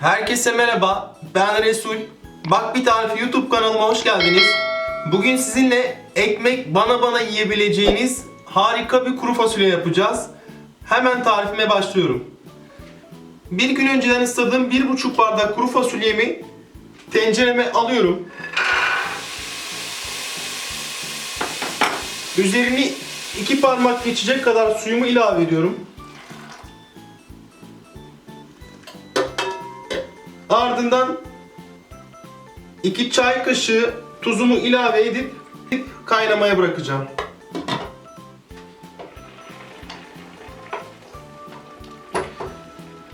Herkese merhaba, ben Resul. Bak bir tarifi YouTube kanalıma hoş geldiniz. Bugün sizinle ekmek bana bana yiyebileceğiniz harika bir kuru fasulye yapacağız. Hemen tarifime başlıyorum. Bir gün önceden ısladığım bir buçuk bardak kuru fasulyemi tencereme alıyorum. Üzerini iki parmak geçecek kadar suyumu ilave ediyorum. Ardından 2 çay kaşığı tuzumu ilave edip kaynamaya bırakacağım.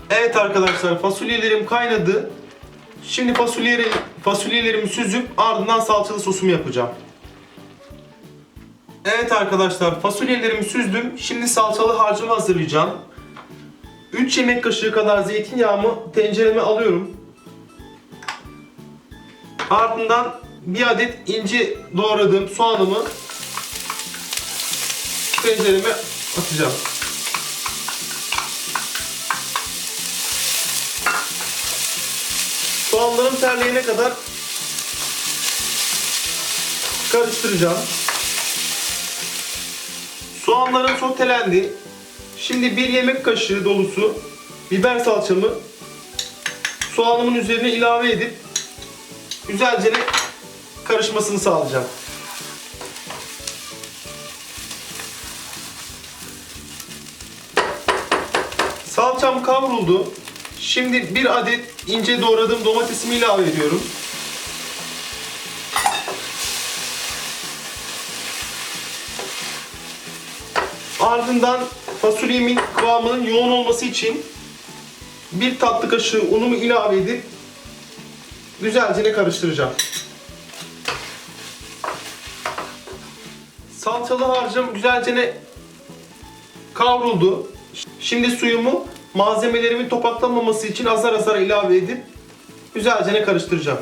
Evet arkadaşlar fasulyelerim kaynadı. Şimdi fasulyeleri, fasulyelerimi süzüp ardından salçalı sosumu yapacağım. Evet arkadaşlar fasulyelerimi süzdüm. Şimdi salçalı harcımı hazırlayacağım. 3 yemek kaşığı kadar zeytinyağımı tencereme alıyorum. Ardından bir adet ince doğradığım soğanımı tencereme atacağım. Soğanlarım terleyene kadar karıştıracağım. Soğanlarım sotelendi. Şimdi bir yemek kaşığı dolusu biber salçamı soğanımın üzerine ilave edip güzelce karışmasını sağlayacağım. Salçam kavruldu. Şimdi bir adet ince doğradığım domatesimi ilave ediyorum. Ardından fasulyemin kıvamının yoğun olması için bir tatlı kaşığı unumu ilave edip güzelce karıştıracağım. Salçalı harcım güzelce kavruldu. Şimdi suyumu malzemelerimin topaklanmaması için azar azar ilave edip güzelce karıştıracağım.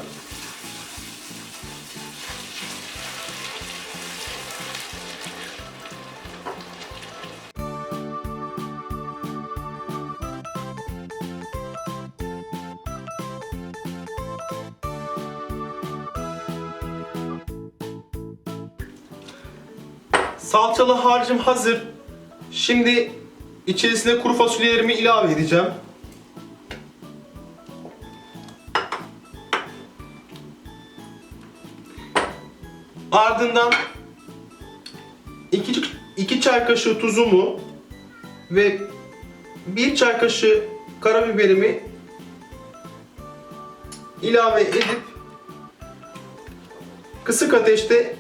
Salçalı harcım hazır. Şimdi içerisine kuru fasulyelerimi ilave edeceğim. Ardından 2 2 çay kaşığı tuzumu ve 1 çay kaşığı karabiberimi ilave edip kısık ateşte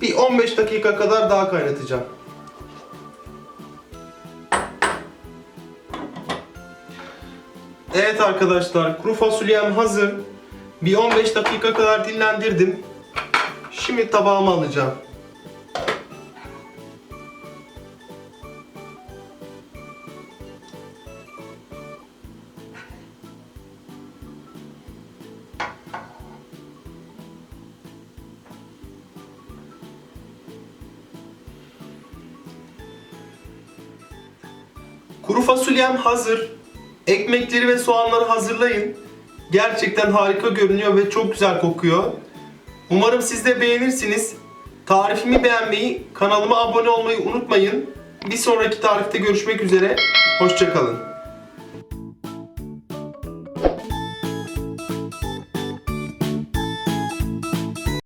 bir 15 dakika kadar daha kaynatacağım. Evet arkadaşlar kuru fasulyem hazır. Bir 15 dakika kadar dinlendirdim. Şimdi tabağıma alacağım. Kuru fasulyem hazır. Ekmekleri ve soğanları hazırlayın. Gerçekten harika görünüyor ve çok güzel kokuyor. Umarım siz de beğenirsiniz. Tarifimi beğenmeyi, kanalıma abone olmayı unutmayın. Bir sonraki tarifte görüşmek üzere. Hoşçakalın.